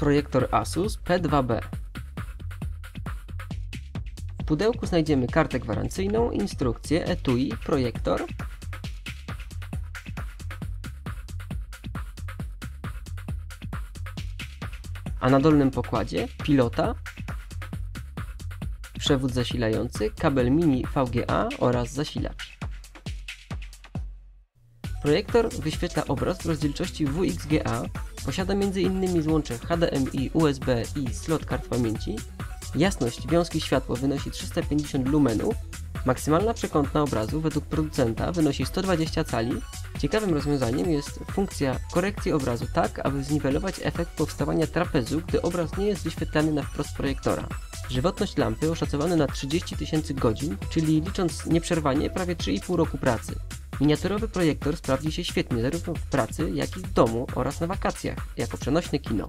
projektor Asus P2B. W pudełku znajdziemy kartę gwarancyjną, instrukcję, etui, projektor, a na dolnym pokładzie pilota, przewód zasilający, kabel mini VGA oraz zasilacz. Projektor wyświetla obraz w rozdzielczości WXGA, posiada m.in. złącze HDMI, USB i slot kart pamięci, jasność wiązki światła wynosi 350 lumenów, maksymalna przekątna obrazu według producenta wynosi 120 cali. Ciekawym rozwiązaniem jest funkcja korekcji obrazu tak, aby zniwelować efekt powstawania trapezu, gdy obraz nie jest wyświetlany na wprost projektora. Żywotność lampy oszacowano na 30 tysięcy godzin, czyli licząc nieprzerwanie prawie 3,5 roku pracy. Miniaturowy projektor sprawdzi się świetnie zarówno w pracy, jak i w domu oraz na wakacjach, jako przenośne kino.